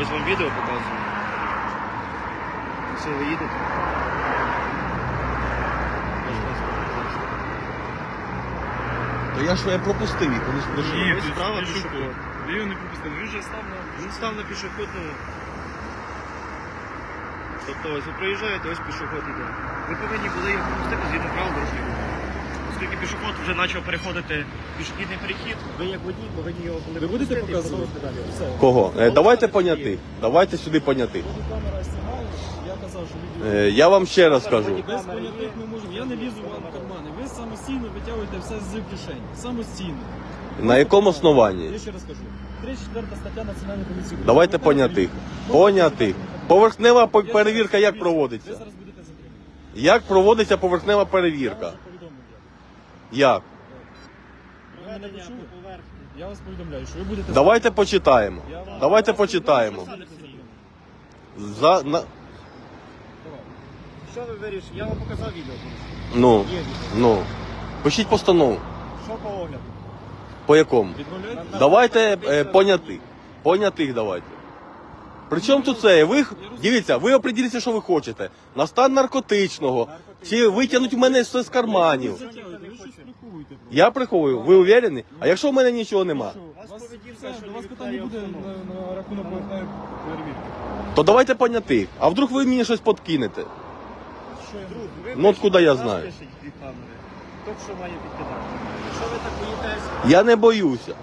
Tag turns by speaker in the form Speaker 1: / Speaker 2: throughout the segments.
Speaker 1: Ось вам відео показую. Все, ви їдете.
Speaker 2: То я ж я пропустив їх, вони ж прийшли.
Speaker 1: Ні,
Speaker 3: тут
Speaker 1: справа
Speaker 3: пішохід.
Speaker 1: пішохід.
Speaker 3: Ви його не пропустили, він вже став на...
Speaker 1: Він став на пішохідну. Тобто ось ви проїжджаєте, ось пішохід іде. Ви повинні були його пропустити згідно правил дорожнього руху. Оскільки пішохід вже почав переходити пішохідний перехід, ви як водій повинні його були
Speaker 3: Ви будете
Speaker 1: пропустити і
Speaker 3: показувати?
Speaker 1: продовжити далі.
Speaker 3: Все.
Speaker 2: Кого? Е, давайте понятих. Давайте сюди понятих.
Speaker 3: Коли камера знімає, я казав, що відео...
Speaker 2: Е, я вам ще раз кажу.
Speaker 3: Без понятих ми можемо. Я не лізу вам в кармани. Ви самостійно витягуєте все з кишень. Самостійно.
Speaker 2: На якому основанні?
Speaker 3: Я ще раз кажу. 34 стаття Національної поліції. України.
Speaker 2: Давайте
Speaker 3: Можете
Speaker 2: понятих. Поверхнева по- перевірка як проводиться?
Speaker 3: Ви зараз будете затримані.
Speaker 2: Як проводиться поверхнева
Speaker 3: Я
Speaker 2: перевірка? Як?
Speaker 3: Ви мене почули? Я вас повідомляю, що ви будете
Speaker 2: Давайте почитаємо.
Speaker 3: Я вам-
Speaker 2: Давайте почитаємо. За, на,
Speaker 1: Що ви вирішили? Я вам показав відео.
Speaker 2: ну,
Speaker 1: Є відео.
Speaker 2: ну. Пишіть постанову.
Speaker 1: Що по огляду?
Speaker 2: По якому?
Speaker 3: Відмовляєтесь?
Speaker 2: Давайте е, понятих. Понятих давайте. Причому тут це? Ви дивіться, ви определіться, що ви хочете. На стан наркотичного. Чи витягнуть мене все з карманів. Я приховую, ви уверені? А якщо в мене нічого нема,
Speaker 3: Що?
Speaker 1: Вас не
Speaker 3: буде рахунок
Speaker 2: то давайте понятих. А вдруг ви мені щось подкинете? Ну, откуда я знаю? Я не боюся.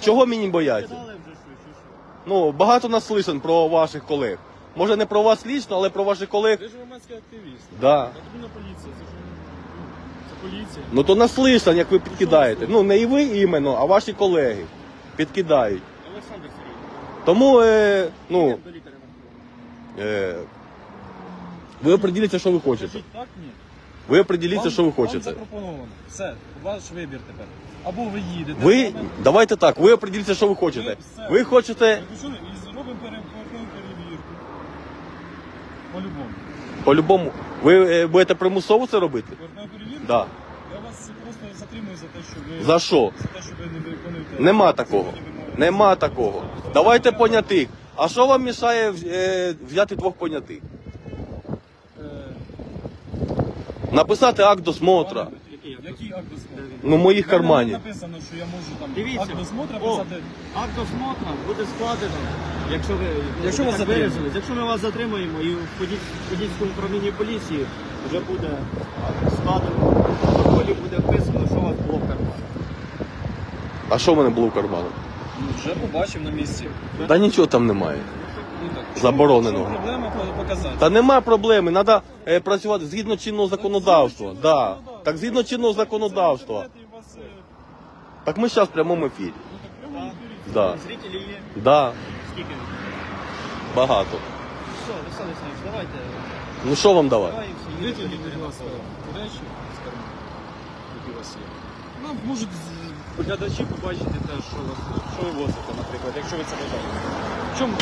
Speaker 2: Чого мені бояться?
Speaker 1: підкидали вже що, чи що?
Speaker 2: Ну, багато наслышан про ваших колег. Може не про вас лічно, але про ваших колег.
Speaker 3: Ви ж громадський активіст.
Speaker 2: Да.
Speaker 3: Патрульна поліція, це ж ну, це поліція.
Speaker 2: Ну то наслышан, як ви підкидаєте. Ну не і ви іменно, а ваші колеги підкидають.
Speaker 1: Олександр Сергійович,
Speaker 2: Тому, е, ну, е, ви определіться, що ви хочете.
Speaker 3: Скажіть так, ні.
Speaker 2: Ви определіться,
Speaker 3: Вам-
Speaker 2: що ви
Speaker 3: Вам
Speaker 2: хочете.
Speaker 3: запропоновано. Все, ваш вибір тепер. Або ви їдете.
Speaker 2: Ви,
Speaker 3: або-
Speaker 2: давайте так, ви определіться, що ви хочете.
Speaker 3: все.
Speaker 2: Ви хочете
Speaker 3: Ви почули? І зробимо пере- поверхневу перевірку. По-любому.
Speaker 2: по-любому. Ви е, будете примусово це робити?
Speaker 3: Поверхневу перевірку?
Speaker 2: Да.
Speaker 3: Я вас просто затримую за те, що ви...
Speaker 2: За що?
Speaker 3: За те, що ви не виконуєте...
Speaker 2: Нема такого. Нема такого. Давайте понятих. А що вам мішає е, взяти двох понятих?
Speaker 3: Е,
Speaker 2: Написати акт досмотра.
Speaker 3: Який акт досмотру?
Speaker 2: Ну, моїх карманів.
Speaker 3: написано, що я можу там
Speaker 1: Дивіться.
Speaker 3: акт досмотру
Speaker 1: О.
Speaker 3: писати.
Speaker 1: Акт досмотра буде складено, якщо ви
Speaker 3: Якщо
Speaker 1: ви
Speaker 3: вас
Speaker 1: так
Speaker 3: затримають.
Speaker 1: виразились. Якщо ми вас затримаємо і в Поділь- Подільському управлінні поліції вже буде складено, в протоколі буде вписано, що у вас було в кармані.
Speaker 2: А що в мене було в карманах?
Speaker 3: Ну, вже побачив на місці.
Speaker 2: Та нічого там немає.
Speaker 3: Ну. Що проблема показати?
Speaker 2: Та нема проблеми, треба е, працювати згідно чинного законодавства. Да. Так згідно чинного законодавства.
Speaker 3: І вас, е,
Speaker 2: Так ми зараз в прямому ефірі.
Speaker 3: ну, прямо.
Speaker 2: Да.
Speaker 1: Зрителі є
Speaker 2: Да.
Speaker 1: скільки?
Speaker 2: Багато.
Speaker 1: Все, Олександр Олександрович, давайте.
Speaker 2: Ну що вам давати?
Speaker 1: Давай всі лікаря.
Speaker 3: ласка, речі з карману, які у вас є. Нам можуть з- глядачі побачити те, що, у вас, що ви возите, наприклад, якщо ви це бажаєте. В чому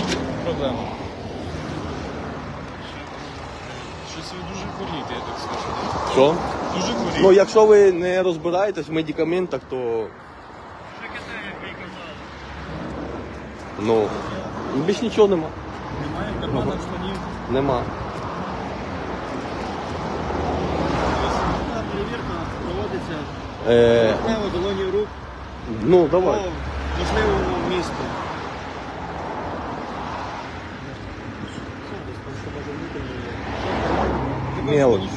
Speaker 3: проблема? Дуже хворієте, я так скажу.
Speaker 2: Що?
Speaker 3: Дуже хворієте.
Speaker 2: Ну якщо ви не розбираєтесь в медикаментах, то ну більш нічого нема.
Speaker 3: Немає в карманах штанів.
Speaker 2: Нема.
Speaker 1: Та Перевірка проводиться
Speaker 2: Е,
Speaker 1: окремо долоні рук
Speaker 2: ну
Speaker 1: по
Speaker 2: давай.
Speaker 1: можливому місту.
Speaker 2: Мелочь.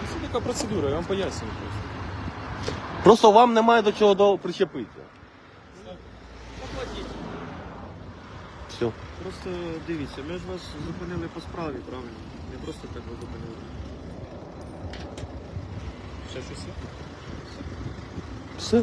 Speaker 3: Ну, Це така процедура, я вам пояснюю просто.
Speaker 2: Просто вам немає до чого до причепитися. Все.
Speaker 1: Просто дивіться, ми ж вас зупинили по справі, правильно? Не просто так вас зупинили.
Speaker 3: Ще щось є?
Speaker 2: Все.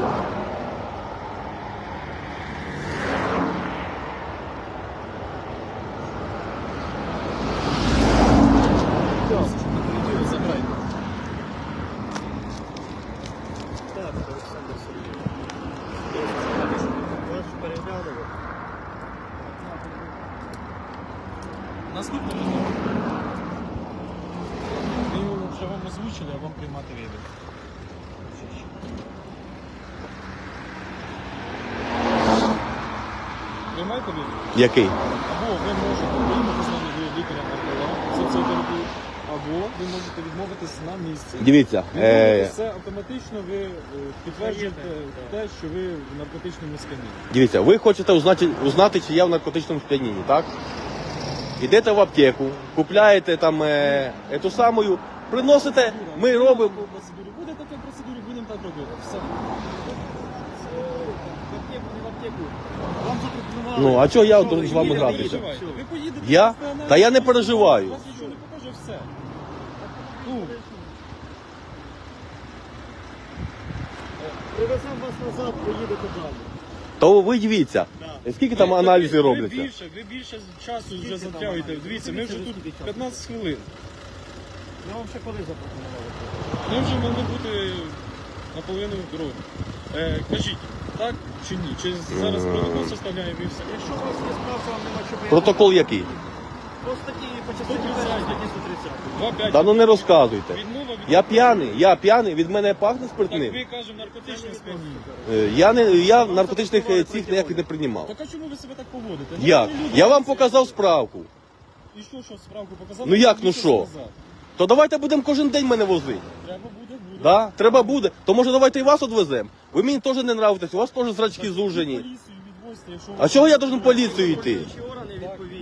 Speaker 2: Олександр Сергійович.
Speaker 1: Прошу переглянути. Наступне Ми його вже вам озвучили,
Speaker 3: а вам приймати відео. Приймайте відео?
Speaker 2: Який?
Speaker 3: Або ви можете, ви можете з нами лікаря на Це це або ви можете відмовитись на місці.
Speaker 2: Дивіться, е,
Speaker 3: це автоматично ви е, підтверджуєте те, що ви в наркотичному стані.
Speaker 2: дивіться, ви хочете узнати, узнати, чи я в наркотичному сп'янінні, так? Ідете в аптеку, купляєте там е, ету самою, приносите, ми робимо.
Speaker 3: По процедурі. Буде така процедура, будемо так робити. Все.
Speaker 1: Це в аптеку, не в аптеку. Вам запропонували.
Speaker 2: Ну, а чого я з вами гратися?
Speaker 3: Ви поїдете.
Speaker 2: Я? Та я не переживаю.
Speaker 3: Вас нічого не покаже, все. Ну,
Speaker 1: Привеземо вас назад, поїдете далі.
Speaker 2: То ви дивіться, скільки там
Speaker 3: ви-
Speaker 2: аналізи
Speaker 3: ви
Speaker 2: робляться.
Speaker 3: більше, ви більше часу вже затягуєте. Дивіться, ми вже тут 15 хвилин.
Speaker 1: Я вам ще коли запропонували?
Speaker 3: Ми вже могли бути наполовину дороги. Е, кажіть, так чи ні? Чи зараз протокол составляємо і все?
Speaker 1: Якщо у вас є справка, вам нема чого
Speaker 2: Протокол який?
Speaker 1: По статті, по частині 1 статті 130.
Speaker 3: 2-5.
Speaker 2: Та ну не розказуйте.
Speaker 3: Відмова від...
Speaker 2: Я п'яний, я п'яний, від мене пахне
Speaker 3: Так
Speaker 2: спиртним.
Speaker 3: ви кажемо.
Speaker 2: Е, Я не я наркотичних е, цих ніяких не приймав.
Speaker 3: Так а чому ви себе так поводите?
Speaker 2: Як?
Speaker 3: Люди
Speaker 2: Я вам показав справку.
Speaker 3: І що, що справку показали?
Speaker 2: Ну як, ну що? То давайте будемо кожен день мене возити.
Speaker 3: Треба буде, буде.
Speaker 2: Да? Треба буде. То може давайте і вас одвеземо. Ви мені теж не нравитесь, у вас теж зрачки
Speaker 3: Так,
Speaker 2: зужені.
Speaker 3: Поліцію відвозьте, якщо
Speaker 2: А чого я должен в поліцію йти?
Speaker 1: Органи відповідні.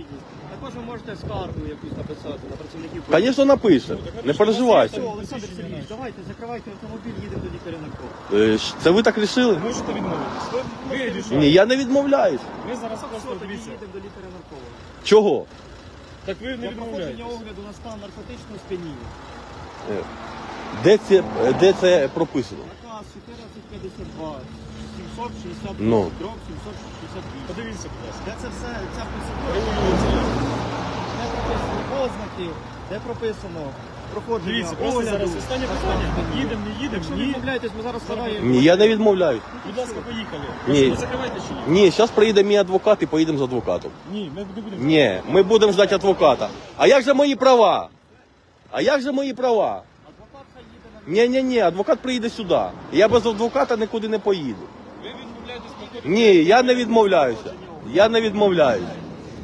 Speaker 1: Ви можете скаргу якусь написати на працівників.
Speaker 2: Звісно, напише. Не переживайте.
Speaker 1: Все, Олександр Сергійович, давайте, закривайте автомобіль, їдемо до лікаря нарколога.
Speaker 2: Е, щ- Це ви так рішили?
Speaker 3: Можете відмовитись. Ви, ви рішаєте.
Speaker 2: Ні, я не відмовляюсь.
Speaker 3: Ви зараз
Speaker 1: Все,
Speaker 3: просто
Speaker 1: тоді
Speaker 3: дивіться.
Speaker 1: їдемо до лікаря нарколога.
Speaker 2: Чого?
Speaker 3: Так ви не
Speaker 1: Для проходження
Speaker 3: відмовляєтесь.
Speaker 1: огляду на стан наркотичного сп'яніння.
Speaker 2: Е, Де це, де це прописано?
Speaker 1: Наказ 1452, 760,
Speaker 2: Ну.
Speaker 1: дроб 768.
Speaker 3: Подивіться, будь ласка.
Speaker 1: Де це все, ця процедура,
Speaker 3: Регулюється.
Speaker 1: Прописані ознаки, де прописано проходження
Speaker 3: Дивіться, просто
Speaker 1: огляду.
Speaker 3: зараз останнє питання. Їдемо, не їдемо,
Speaker 1: Якщо ви
Speaker 3: ні.
Speaker 1: відмовляєтесь, ми зараз складаємо.
Speaker 2: Ні, я не відмовляюсь.
Speaker 3: Будь ласка, поїхали.
Speaker 2: Ні.
Speaker 3: Просто Закривайте чи ні?
Speaker 2: Ні, зараз приїде мій адвокат і поїдемо з адвокатом.
Speaker 3: Ні, ми не будемо.
Speaker 2: Ні, ми будемо ждати адвоката. А як же мої права? А як же мої права? Ні, ні, ні, адвокат приїде сюди. Я без адвоката нікуди не поїду.
Speaker 3: Ви відмовляєтесь проходити.
Speaker 2: Ні, я не відмовляюся. Я не відмовляюсь.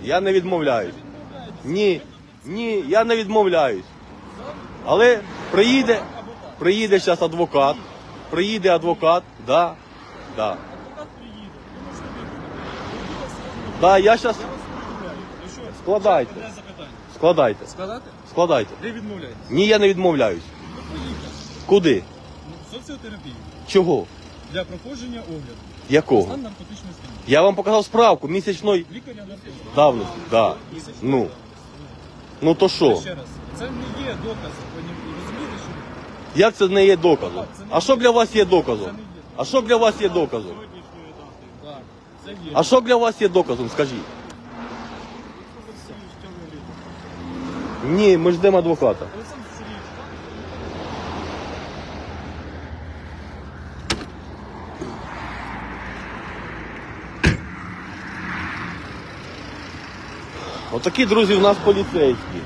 Speaker 2: Я не відмовляюсь. Ні, ні, я не відмовляюсь. Але приїде, приїде зараз адвокат. Приїде адвокат, да, да. Да, я зараз
Speaker 3: Ну
Speaker 2: Складайте. складайте,
Speaker 3: Складати?
Speaker 2: складайте.
Speaker 3: Ви відмовляєтесь.
Speaker 2: Ні, я не відмовляюсь.
Speaker 3: Ви поїхали.
Speaker 2: Куди?
Speaker 3: Ну, Соціотерапію.
Speaker 2: Чого?
Speaker 3: Для проходження огляду.
Speaker 2: Якого?
Speaker 3: Стан наркотичної сп'яніння.
Speaker 2: Я вам показав справку місячної
Speaker 3: Лікаря наркотичного.
Speaker 2: давності. Да. Ну. Ну то що?
Speaker 3: Ще раз. Це не є доказ. Ви не- розумієте, що?
Speaker 2: Як це не є доказом? А що для вас є доказом? А що для вас є доказом?
Speaker 1: сьогоднішньої дати.
Speaker 3: Так, це є.
Speaker 2: А що для вас є доказом? Скажіть. Ні, ми ждемо адвоката.
Speaker 3: Олександр
Speaker 2: Отакі друзі в нас поліцейські.